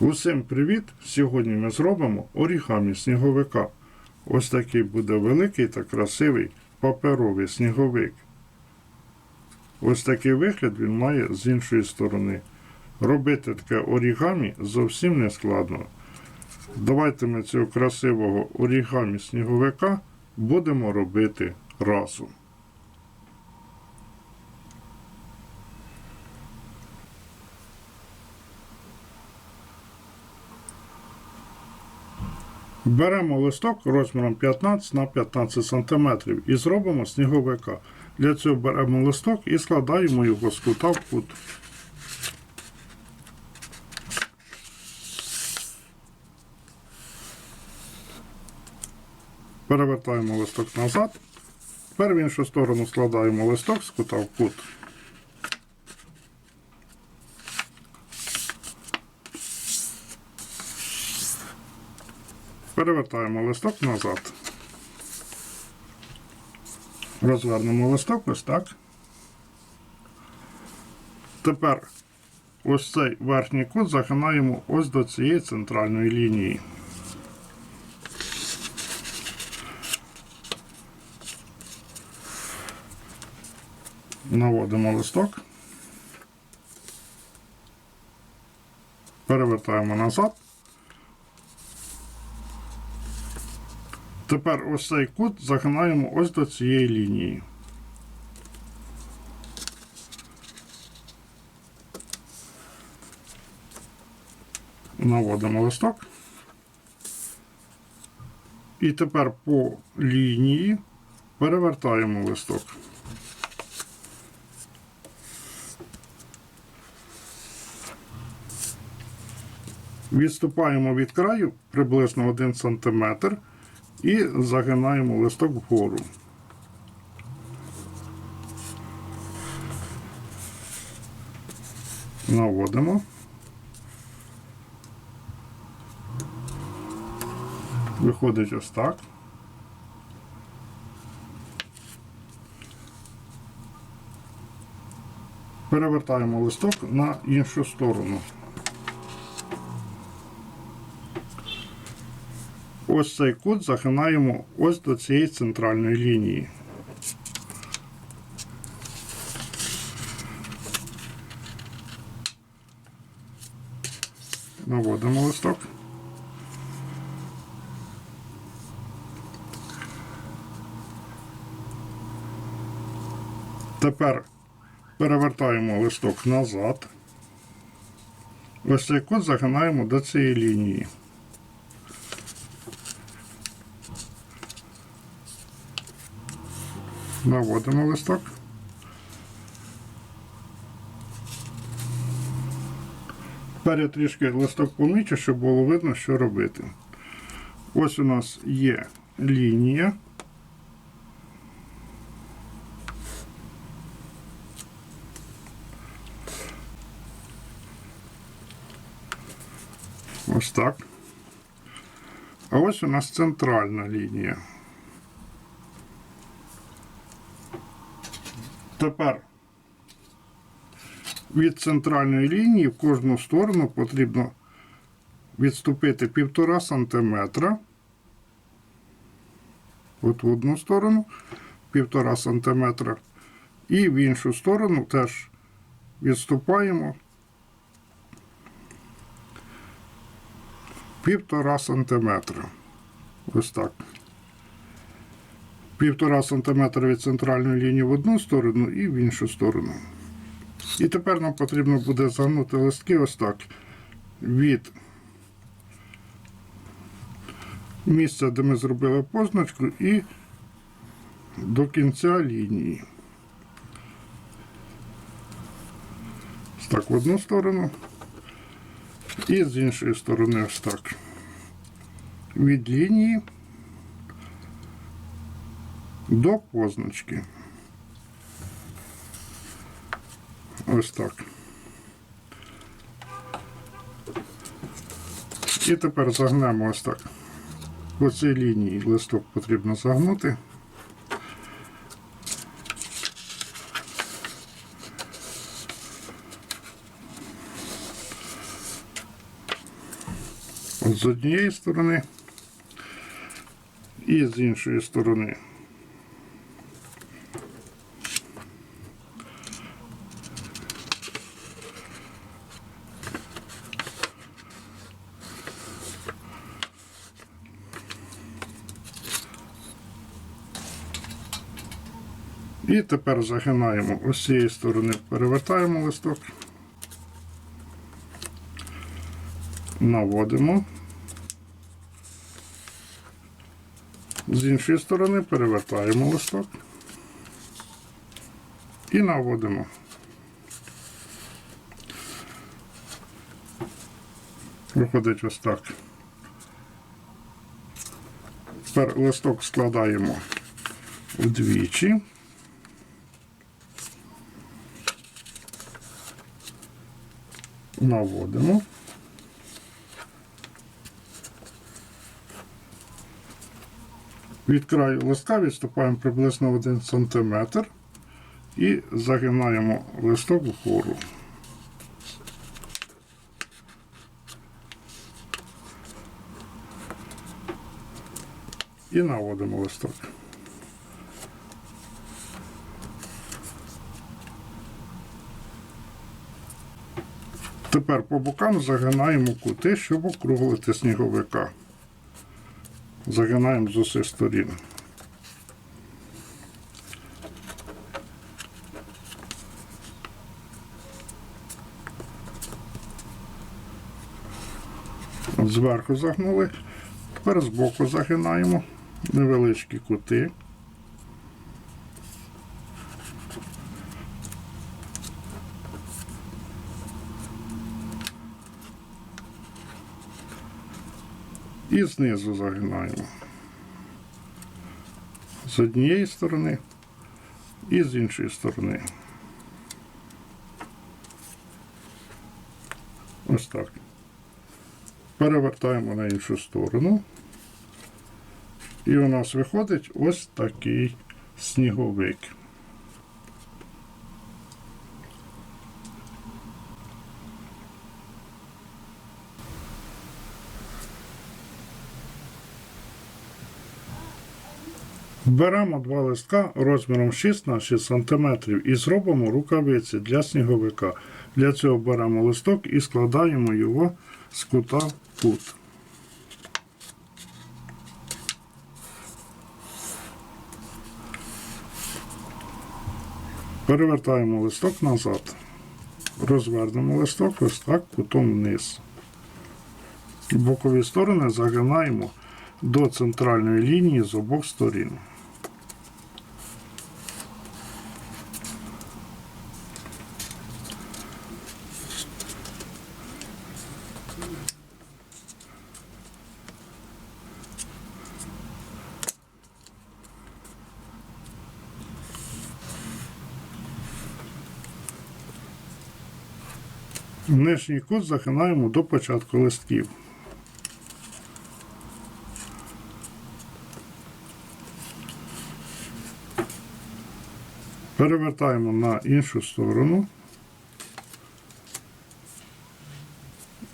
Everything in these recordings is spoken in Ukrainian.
Усім привіт! Сьогодні ми зробимо орігамі сніговика. Ось такий буде великий та красивий паперовий сніговик. Ось такий вигляд він має з іншої сторони. Робити таке орігамі зовсім не складно. Давайте ми цього красивого орігамі сніговика будемо робити разом. Беремо листок розміром 15 на 15 см і зробимо сніговика. Для цього беремо листок і складаємо його з кута в кут. Перевертаємо листок назад. Тепер в іншу сторону складаємо листок з кута в кут. Перевертаємо листок назад. Розвернемо листок ось так. Тепер ось цей верхній кут загинаємо ось до цієї центральної лінії. Наводимо листок. Перевертаємо назад. Тепер ось цей кут загинаємо ось до цієї лінії. Наводимо листок. І тепер по лінії перевертаємо листок. Відступаємо від краю приблизно 1 см і загинаємо листок вгору. Наводимо. Виходить ось так. Перевертаємо листок на іншу сторону. Ось цей кут загинаємо ось до цієї центральної лінії. Наводимо листок. Тепер перевертаємо листок назад. Ось цей кут загинаємо до цієї лінії. Наводимо листок. Я трішки листок помічу, щоб було видно, що робити. Ось у нас є лінія. Ось так. А ось у нас центральна лінія. Тепер від центральної лінії в кожну сторону потрібно відступити 1,5 см. От в одну сторону 1,5 см. І в іншу сторону теж відступаємо 1,5 см. Ось так. Півтора сантиметра від центральної лінії в одну сторону і в іншу сторону. І тепер нам потрібно буде загнути листки ось так від місця, де ми зробили позначку, і до кінця лінії. Так в одну сторону. І з іншої сторони ось так. Від лінії до позначки. Ось так. І тепер загнемо ось так. По цій лінії листок потрібно загнути. з однієї сторони і з іншої сторони. І тепер загинаємо ось цієї сторони, перевертаємо листок, наводимо. З іншої сторони перевертаємо листок і наводимо. Виходить ось так. Тепер листок складаємо вдвічі. Наводимо. Від краю листка відступаємо приблизно 1 см і загинаємо листок вгору. І наводимо листок. Тепер по бокам загинаємо кути, щоб округлити сніговика. Загинаємо з усіх сторін. Зверху загнули, тепер збоку загинаємо невеличкі кути. І знизу загинаємо. З однієї сторони і з іншої сторони. Ось так. Перевертаємо на іншу сторону. І у нас виходить ось такий сніговик. Беремо два листка розміром 6 на 6 см і зробимо рукавиці для сніговика. Для цього беремо листок і складаємо його з кута в кут. Перевертаємо листок назад. Розвернемо листок ось так кутом вниз. Бокові сторони загинаємо до центральної лінії з обох сторін. Нижній кут загинаємо до початку листків. Перевертаємо на іншу сторону.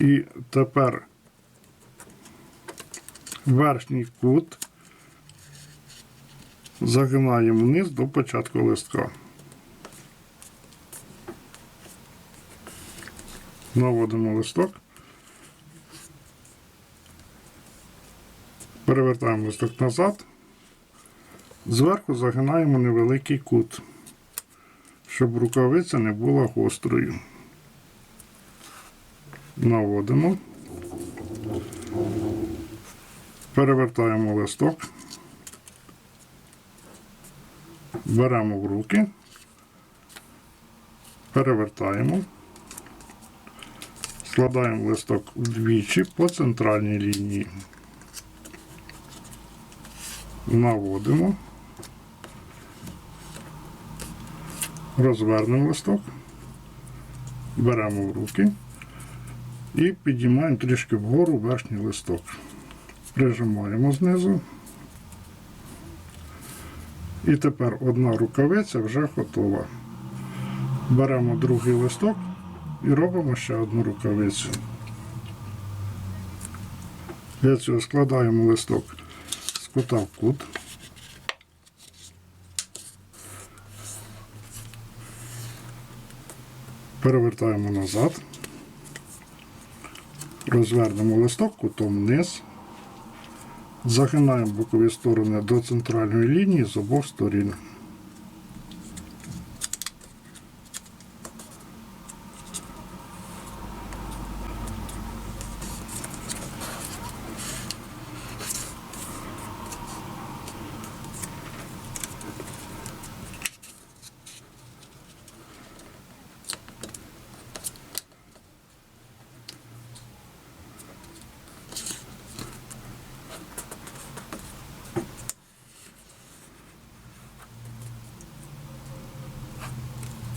І тепер верхній кут загинаємо вниз до початку листка. Наводимо листок. Перевертаємо листок назад. Зверху загинаємо невеликий кут, щоб рукавиця не була гострою. Наводимо. Перевертаємо листок. Беремо в руки. Перевертаємо. Складаємо листок вдвічі по центральній лінії. Наводимо. Розвернемо листок. Беремо в руки і підіймаємо трішки вгору верхній листок. Прижимаємо знизу. І тепер одна рукавиця вже готова. Беремо другий листок і робимо ще одну рукавицю. Для цього складаємо листок з кута в кут. Перевертаємо назад. Розвернемо листок кутом вниз. Загинаємо бокові сторони до центральної лінії з обох сторін.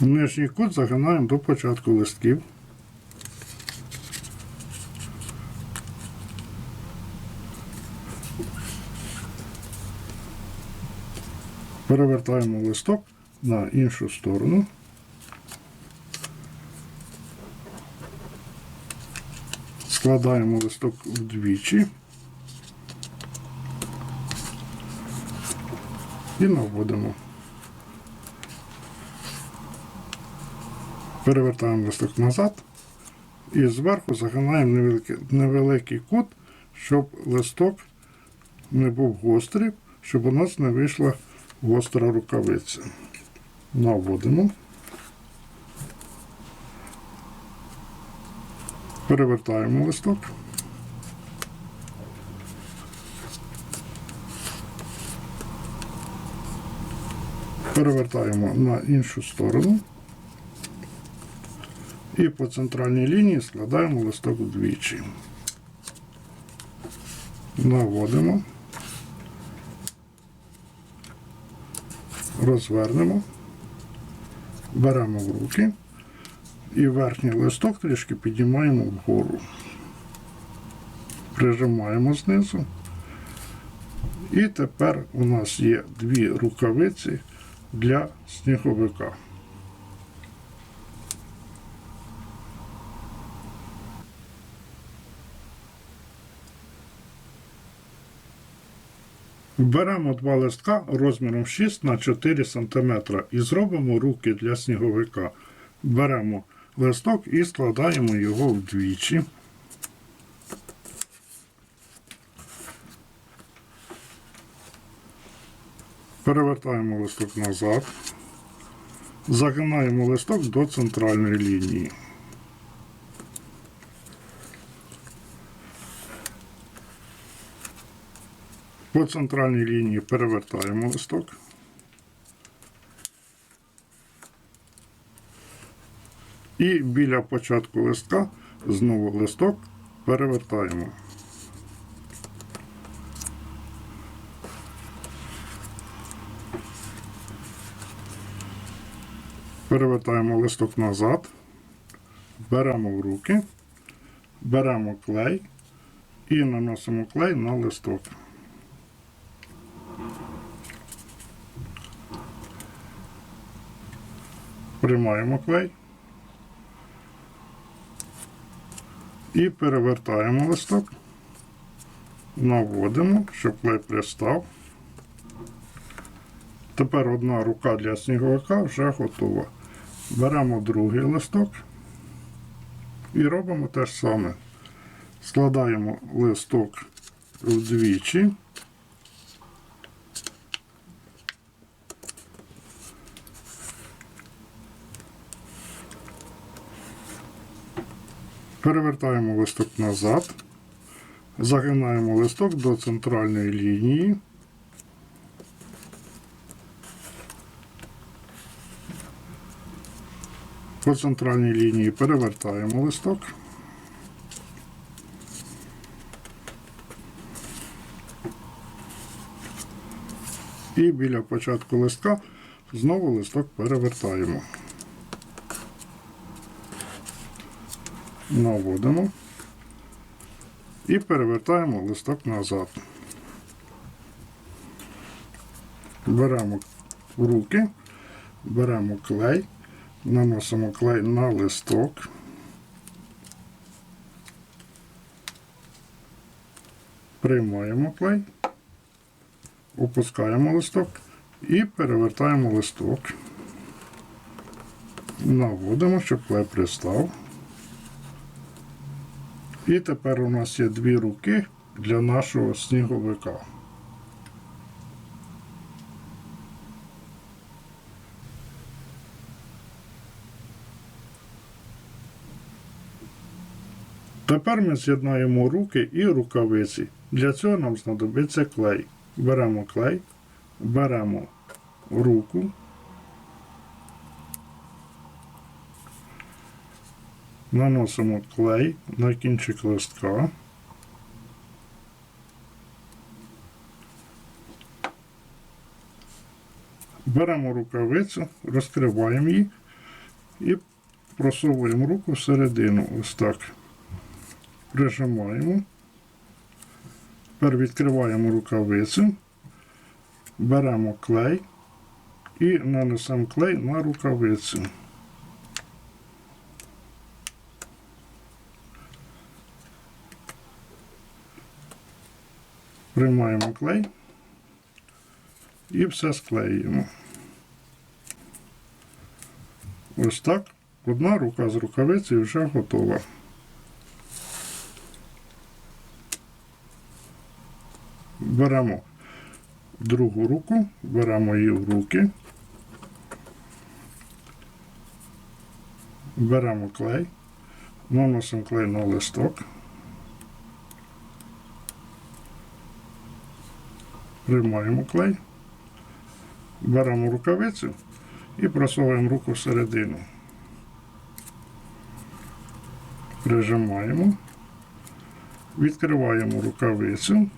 Нижній кут загинаємо до початку листків. Перевертаємо листок на іншу сторону. Складаємо листок вдвічі і наводимо. Перевертаємо листок назад і зверху загинаємо невеликий, невеликий кут, щоб листок не був гострий, щоб у нас не вийшла гостра рукавиця. Наводимо. Перевертаємо листок. Перевертаємо на іншу сторону. І по центральній лінії складаємо листок вдвічі. Наводимо. Розвернемо. Беремо в руки. І верхній листок трішки піднімаємо вгору. Прижимаємо знизу. І тепер у нас є дві рукавиці для сніговика. Беремо два листка розміром 6 на 4 см і зробимо руки для сніговика. Беремо листок і складаємо його вдвічі. Перевертаємо листок назад. Загинаємо листок до центральної лінії. По центральній лінії перевертаємо листок. І біля початку листка знову листок перевертаємо. Перевертаємо листок назад, беремо в руки, беремо клей і наносимо клей на листок. Приймаємо клей і перевертаємо листок, наводимо, щоб клей пристав. Тепер одна рука для сніговика вже готова. Беремо другий листок і робимо те ж саме. Складаємо листок вдвічі. Перевертаємо листок назад, загинаємо листок до центральної лінії. По центральній лінії перевертаємо листок. І біля початку листка знову листок перевертаємо. Наводимо і перевертаємо листок назад. Беремо руки, беремо клей, наносимо клей на листок. Приймаємо клей, опускаємо листок і перевертаємо листок. Наводимо, щоб клей пристав. І тепер у нас є дві руки для нашого сніговика. Тепер ми з'єднаємо руки і рукавиці. Для цього нам знадобиться клей. Беремо клей, беремо руку, наносимо клей на кінчик листка. Беремо рукавицю, розкриваємо її і просовуємо руку всередину. Ось так. Прижимаємо. Тепер відкриваємо рукавицю, беремо клей і нанесемо клей на рукавицю. Приймаємо клей і все склеюємо. Ось так. Одна рука з рукавиці вже готова. Беремо другу руку, беремо її в руки, беремо клей, наносимо клей на листок, приймаємо клей, беремо рукавицю і просовуємо руку всередину. Прижимаємо, відкриваємо рукавицю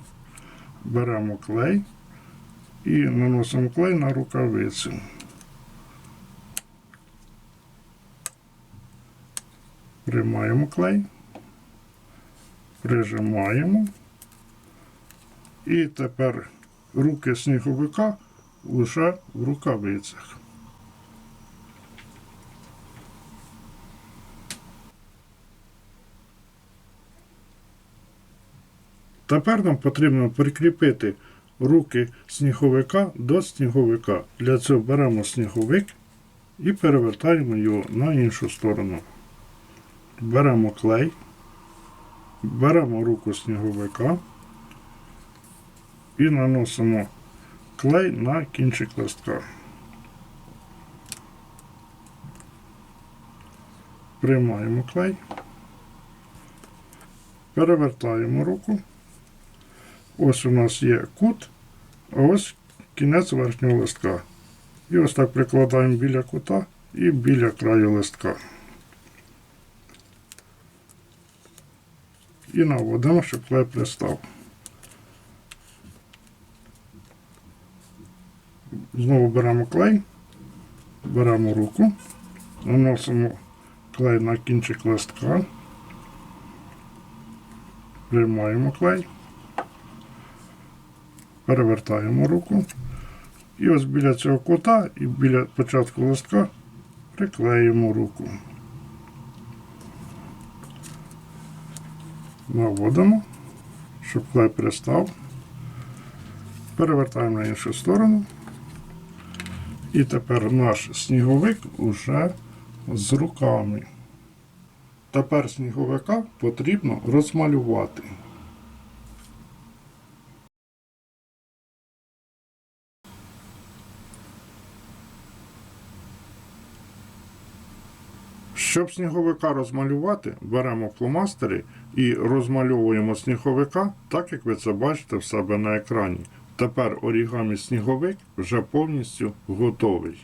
беремо клей і наносимо клей на рукавицю. Приймаємо клей, прижимаємо. І тепер руки сніговика вже в рукавицях. Тепер нам потрібно прикріпити руки сніговика до сніговика. Для цього беремо сніговик і перевертаємо його на іншу сторону. Беремо клей, беремо руку сніговика і наносимо клей на кінчик листка. Приймаємо клей, перевертаємо руку. Ось у нас є кут, а ось кінець верхнього листка. І ось так прикладаємо біля кута і біля краю листка. І наводимо, щоб клей пристав. Знову беремо клей, беремо руку, наносимо клей на кінчик листка, приймаємо клей перевертаємо руку. І ось біля цього кута і біля початку листка приклеїмо руку. Наводимо, щоб клей пристав. Перевертаємо на іншу сторону. І тепер наш сніговик уже з руками. Тепер сніговика потрібно розмалювати. Щоб сніговика розмалювати, беремо фломастери і розмальовуємо сніговика, так як ви це бачите в себе на екрані. Тепер орігамі сніговик вже повністю готовий.